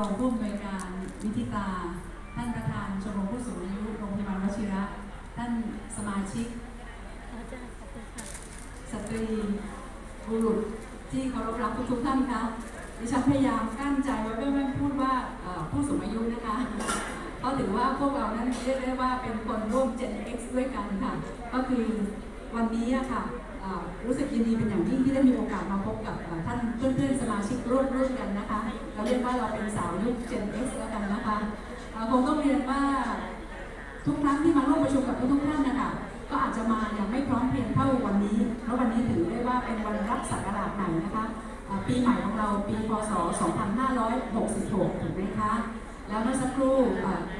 องผู้อำนวยการวิทิตา ท่านประธานชมรมผู้สูงอายุโรงพยาบาลวชิระ ท่านสมาชิกสตรีบุรุษที่เคารพรักทุกท่านคะดิฉันพยายามกั้นใจไว้ไม่ไม่พูดว่าผู้สูงอายุนะคะเพราะถือว่าพวกเรานั้นเรียกได้ว่าเป็นคนร่วม Gen X ด้วยกันค่ะ ก็คือวันนี้ค่ะ รู้สึกยินดีเป็นอย่างยิ่งที่ได้มีโอกาสมาพบกับท่านเพื่อนๆสมาชิกร่วมร่วมกันนะคะ เราเรียกว่าเราเป็นสาวยุค Gen X แล้วกันนะคะคงต้องเรียนว่าทุกครั้งที่มาร่วมประชุมกับทุกๆท่านนะคะก็อาจจะมาอย่างไม่พร้อมเพรียงเท่าวันนี้ เพราะวันนี้ถือได้ว่าเป็นวันรับศักราชใหม่นะคะปีใหม่ของเราปีพศ 2566 ถูกไหมคะ แล้วเมื่อสักครู่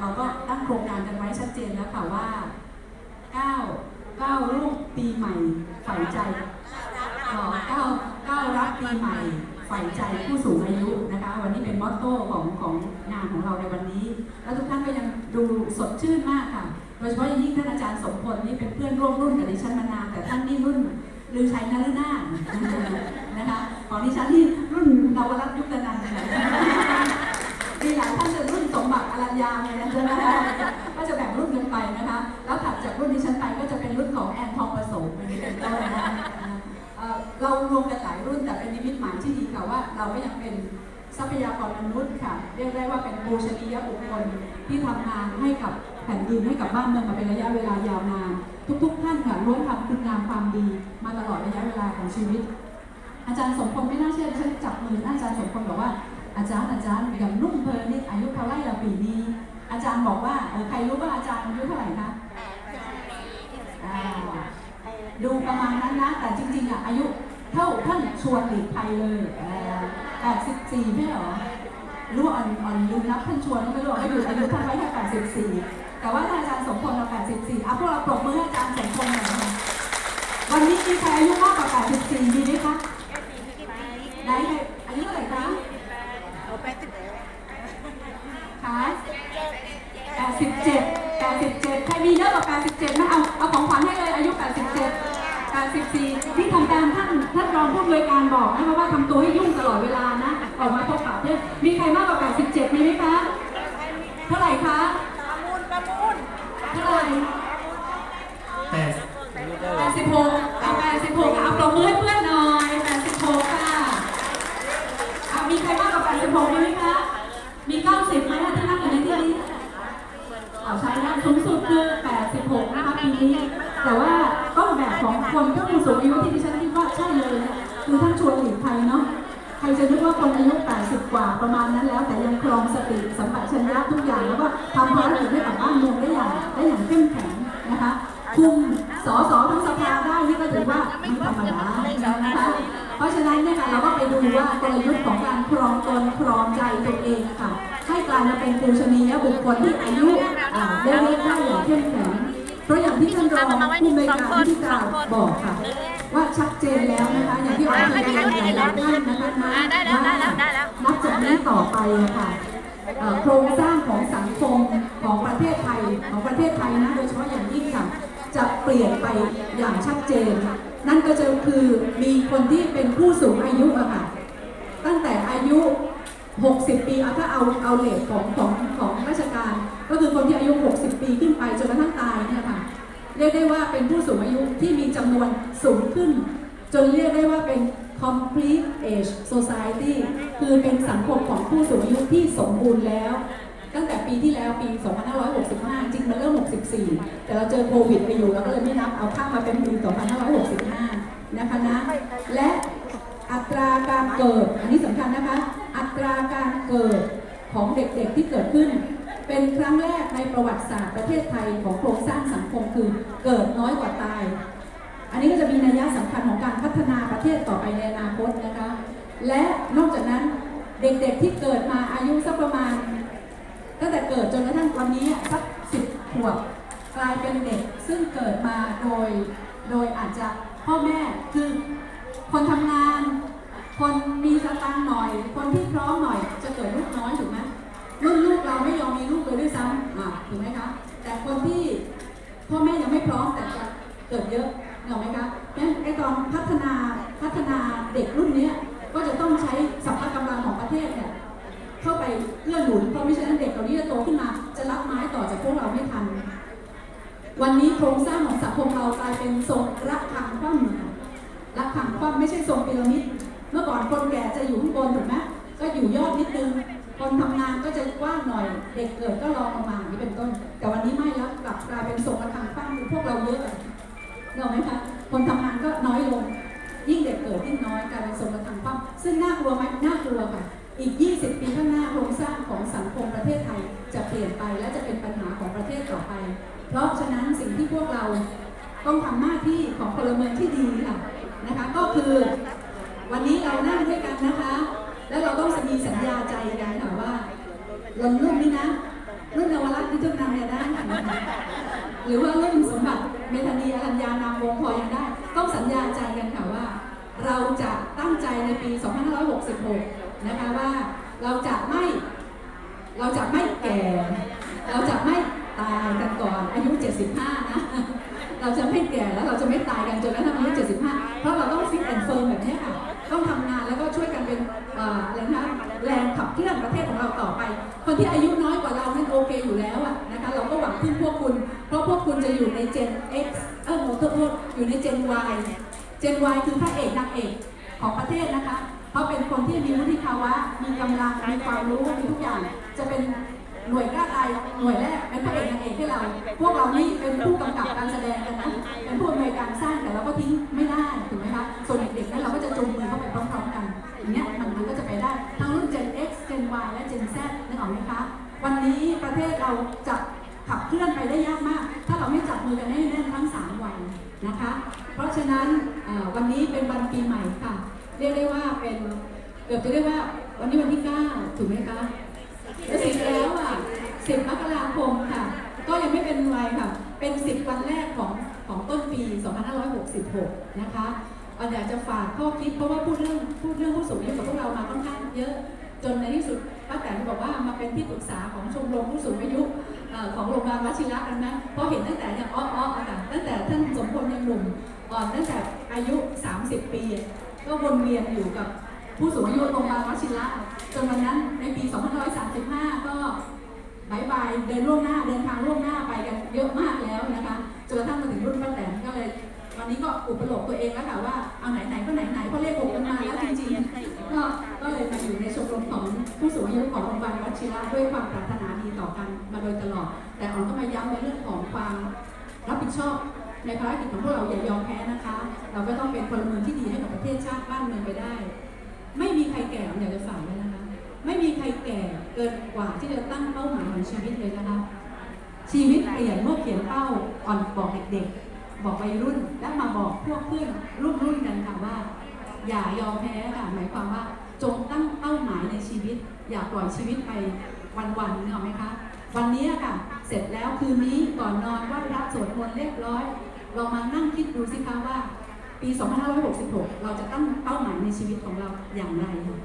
เราก็ตั้งโครงการกันไว้ชัดเจนแล้วค่ะว่า 9 9รูปปีใหม่ฝ่ายใจเอ่อ9 9รับปีใหม่ฝ่ายใจผู้สูงอายุนะคะ วันนี้เป็นมอตโต้ของของงานของเราในวันนี้ แล้วทุกท่านก็ยังดูสดชื่นมากค่ะ โดยเฉพาะยิ่งท่านอาจารย์สมพลนี่เป็นเพื่อนร่วมรุ่นกับดิฉันมานานแต่ท่านนี่รุ่นลือชัยนฤนาถนะคะของดิฉันนี่รุ่นนวรัตยุคนันท์นะมีหลายท่านจะรุ่นสมบัติอรัญญาเลยนะนะคะก็จะแบ่ง เอ่อเรารวมกันหลายรุ่นแต่เป็นนิมิตหมายที่ดีค่ะว่า เราก็ยังเป็นทรัพยากรมนุษย์ค่ะ เรียกได้ว่าเป็นบูชนียบุคคลที่ทำงานให้กับแผ่นดินให้กับบ้านเมืองมาเป็นระยะเวลายาวนาน ทุกๆ ท่านค่ะล้วนทำคุณงามความดี มาตลอดระยะเวลาของชีวิต อาจารย์สมพงษ์ไม่น่าเชื่อฉันจับมืออาจารย์สมพงษ์บอกว่าอาจารย์อาจารย์อย่างนุ่มเพลินนี่อายุเท่าไหร่ละปีนี้ อาจารย์บอกว่าเออใครรู้ว่าอาจารย์อายุเท่าไหร่คะอ่าดูประมาณนั้นนะแต่จริงๆอะอายุ เท่าท่านชวนหลีกภัยเลยแปดสิบสี่ไม่หรอรู้อ่อนอ่อนลืมนับท่านชวนไม่รู้ว่าอยู่อายุท่านไว้แค่แปดสิบสี่แต่ว่าอาจารย์สมพลเราแปดสิบสี่เอะพวกเราปรบมือให้อาจารย์สมพลหน่อยนะคะวันนี้มีใครอายุมากกว่าแปดสิบสี่มีไหมคะไหนอายุเท่าไหร่คะค่ะแปดสิบเจ็ดแปดสิบเจ็ดใครมีเยอะกว่าแปดสิบเจ็ดไหมเอาเอาของขวัญให้เลยอายุแปดสิบเจ็ด84ที่ทำการท่ ท่านรองผู้อำนวยการบอกนะคะว่าทำตัวให้ยุ่งตลอดเวลานะ ออกมาพบปะเนี่ยมีใครมากกว่า 87 มีไหมคะ เท่าไหร่คะเท่าไหร่แต่86เอา86ค่ะเอาปรบมือให้เพื่อนหน่อย 86 ค่ะเอามีใครมากกว่า 86 มีไหมคะ มี 90ไหมคะที่นั่งอยู่ในที่นี้ เอาใช้แล้วสูงสุดคือ 86 นะคะปีนี้ แต่ว่าต้นแบบของคนผู้สูงอายุที่ดิฉันคิดว่าใช่เลยนะคือท่านชวนหลีกภัยเนาะ ใคร จะนึกว่าคนอายุ 80 กว่าประมาณนั้นแล้ว แต่ยังครองสติสัมปชัญญะทุกอย่าง แล้วก็ทำภารกิจให้กับบ้านเมืองได้อย่างได้อย่างเข้มแข็งนะคะคุมสอสอทั้งสภาได้นี่ก็ถือว่าไม่ธรรมดานะคะเพราะฉะนั้นเนี่ยค่ะเราก็ไปดูว่ากลยุทธ์ของการครองตนครองใจตัวเองค่ะ ให้กลายมาเป็นปูชนียบุคคลที่อายุได้เล็กได้อย่างเข้มแข็งเพราะอย่างที่ท่านรองผู้อำนวยการที่กล่ารบอกค่ะว่าชัดเจนแล้วนะคะอย่างที่ออกมาหลายๆท่านนะคะ ต่อไปอะค่ะโครงสร้างของสังคมของประเทศไทยของประเทศไทยนะโดยเฉพาะอย่างยิ่งค่ะจะเปลี่ยนไปอย่างชัดเจน นั่นก็จะคือมีคนที่เป็นผู้สูงอายุอะค่ะตั้งแต่อายุ 60 ปีเอาถ้าเอาเอาเลทของของของราชการ ก็คือคนที่อายุ 60 ปีขึ้นไปจนกระทั่งตายเนี่ยค่ะเรียกได้ว่าเป็นผู้สูงอายุที่มีจำนวนสูงขึ้น จนเรียกได้ว่าเป็น complete age society คือเป็นสังคมของ ผู้สูงอายุที่สมบูรณ์แล้ว ตั้งแต่ปีที่แล้วปี 2565 จริงมันเริ่ม 64 แต่เราเจอโควิดไปอยู่เราก็เลยไม่นับเอาข้ามมาเป็นปี 2565 นะคะนะ และอัตราการเกิด อันนี้สำคัญนะคะ อัตราการเกิดของเด็กๆที่เกิดขึ้น เป็นครั้งแรกในประวัติศาสตร์ประเทศไทยของโครงสร้างสังคมคือเกิดน้อยกว่าตาย อันนี้ก็จะมีนัยยะสำคัญของการพัฒนาประเทศต่อไปในอนาคตนะคะ และนอกจากนั้น เด็กๆที่เกิดมาอายุสักประมาณตั้งแต่เกิดจนกระทั่งวันนี้สักสิบขวบกลายเป็นเด็กซึ่งเกิดมาโดย โดยอาจจะพ่อแม่คือคนทำงาน คนมีสตางค์หน่อย คนที่พร้อมหน่อย จะเกิดลูกน้อยถูกไหมรุ่นลูกเราไม่ยอมมีลูกเลยด้วยซ้ำถูกไหมคะแต่คนที่พ่อแม่ยังไม่พร้อมแต่จะเกิดเยอะเห็นไหมคะงั้นไอ้ตอนพัฒนาพัฒนาเด็กรุ่นเนี้ ไม่ฉะนั้นเด็กเหล่านี้จะโตขึ้นมา จะรับไม้ต่อจากพวกเราไม่ทัน วันนี้โครงสร้างของสังคมเรากลายเป็นทรงระฆังคว่ำค่ะระฆังคว่ำไม่ใช่ทรงพีระมิด เมื่อก่อนคนแก่จะอยู่ข้างบนถูกไหมก็อยู่ยอดนิดนึง คนทำงานก็จะกว้างหน่อย เด็กเกิดก็รองลงมาอย่างนี้เป็นต้น แต่วันนี้ไม่แล้วกลับกลายเป็นทรงระฆังคว่ำคือพวกเราเยอะอะเนออกไหมคะ คนทำงานก็น้อยลง ยิ่งเด็กเกิดยิ่งน้อยกลายเป็นทรงระฆังคว่ำซึ่งน่ากลัวไหมน่ากลัวค่ะ อีก 20 ปีข้างหน้าโครงสร้างของสังคมประเทศไทยจะเปลี่ยนไปและจะเป็นปัญหาของประเทศต่อไป เพราะฉะนั้นสิ่งที่พวกเราต้องทำหน้าที่ของพลเมืองที่ดีค่ะนะคะก็คือวันนี้เรานั่งด้วยกันนะคะ แล้วเราต้องมีสัญญาใจกันค่ะว่าลงรุ่นนี้นะรุ่นนวรัตน์นิทุนนำเนี่ยได้นะคะหรือว่ารุ่นสมบัติเมธานีอรัญญานามวงพอยังได้ ต้องสัญญาใจกันค่ะว่า เราจะตั้งใจในปี 2566 นะคะว่าเราจะไม่เราจะไม่แก่ เราจะไม่ตายกันก่อนอายุ 75 นะ เราจะไม่แก่แล้วเราจะไม่ตายกันจนกระทั่งอายุ 75 เพราะเราต้องฟิตแอนด์เฟิร์มแบบนี้ค่ะ ต้องทำงานแล้วก็ช่วยกันเป็นอะไรนะแรงขับเคลื่อนประเทศของเราต่อไป คนที่อายุน้อยกว่าเรานั่นโอเคอยู่แล้วอะนะคะ เราก็หวังพึ่งพวกคุณ เพราะพวกคุณจะอยู่ใน Gen X เออโทษโทษอยู่ใน Gen Y Gen Y คือพระเอกนางเอกของประเทศนะคะ เขาเป็นคนที่มีวุฒิภาวะ มีกำลัง มีความรู้มีทุกอย่าง จะเป็นหน่วยกล้าตายหน่วยแรกเป็นพระเอกนางเอกให้เรา พวกเรานี่เป็นผู้กำกับการแสดงกันนะเป็นผู้อำนวยการสร้างแต่เราก็ทิ้งไม่ได้ถูกไหมคะส่วนเด็กๆนั้นเราก็จะจูงมือเข้าไปพร้อมๆกันอย่างเงี้ยมันมันก็จะไปได้ทั้งรุ่น Gen X Gen Y และ Gen Z นึกออกไหมคะวันนี้ประเทศเราจะขับเคลื่อนไปได้ยากมาก ถ้าเราไม่จับมือกันให้แน่นทั้ง3วันนะคะ เพราะฉะนั้นวันนี้เป็นวันปีใหม่ค่ะ เรียกได้ว่าเป็นเกือบจะเรียกว่าวันนี้วันที่ 9 ถูกไหมคะจะสิบแล้วอะสิบมกราคมค่ะ ก็ยังไม่เป็นไรค่ะ เป็นสิบวันแรกของของต้นปี 2566 นะคะอันอยากจะฝากข้อคิดเพราะว่าพูดเรื่องพูดเรื่องผู้สูงอายุกับพวกเรามาค่อนข้างเยอะ จนในที่สุดป้าแตนบอกว่ามาเป็นที่ปรึกษาของชมรมผู้สูงอายุของโรงพยาบาลวชิระกันนะเพราะเห็นตั้งแต่เนี่ยอ้ออ้อตั้งแต่ท่านสมพลยังหนุ่มก่อนตั้งแต่อายุ 30 ปี ก็วนเวียนอยู่กับผู้สูงอายุโรงพยาบาลวชิระจนวันนั้นในปี 2535 ก็บายบายเดินล่วงหน้าเดินทางล่วงหน้าไปกันเยอะมากแล้วนะคะจนกระทั่งมาถึงรุ่นป้าแตนก็เลยวันนี้ก็อุปโลกตัวเองแล้วค่ะว่าเอาไหนไหนก็ไหนไหนเพราะเลขหกกันมาแล้วจริงๆก็ก็เลยมาอยู่ในชมรมของผู้สูงอายุของโรงพยาบาลวชิระด้วยความปรารถนาดีต่อกันมาโดยตลอด แต่ออนก็มาย้ำในเรื่องของความรับผิดชอบ ในภารกิจของพวกเราอย่ายอมแพ้นะคะ เราก็ต้องเป็นพลเมืองที่ดีให้กับประเทศชาติบ้านเมืองไปได้ ไม่มีใครแก่อยากจะฝากไว้นะคะ ไม่มีใครแก่เกินกว่าที่จะตั้งเป้าหมายของชีวิตเลยนะคะ ชีวิตเปลี่ยนเมื่อเขียนเป้าอ่อนบอกเด็กๆ บอกวัยรุ่นและมาบอกพวกเพื่อนรุ่นรุ่นกันค่ะว่า อย่ายอมแพ้ค่ะหมายความว่าจงตั้งเป้าหมายในชีวิต อย่าปล่อยชีวิตไปวันๆเนออไหมคะวันนี้ค่ะ เสร็จแล้วคืนนี้ก่อนนอนไหว่าพระสวดมนต์เรียบร้อย เรามานั่งคิดดูสิคะว่าปี 2566 เราจะตั้งเป้าหมายในชีวิตของเราอย่างไรค่ะ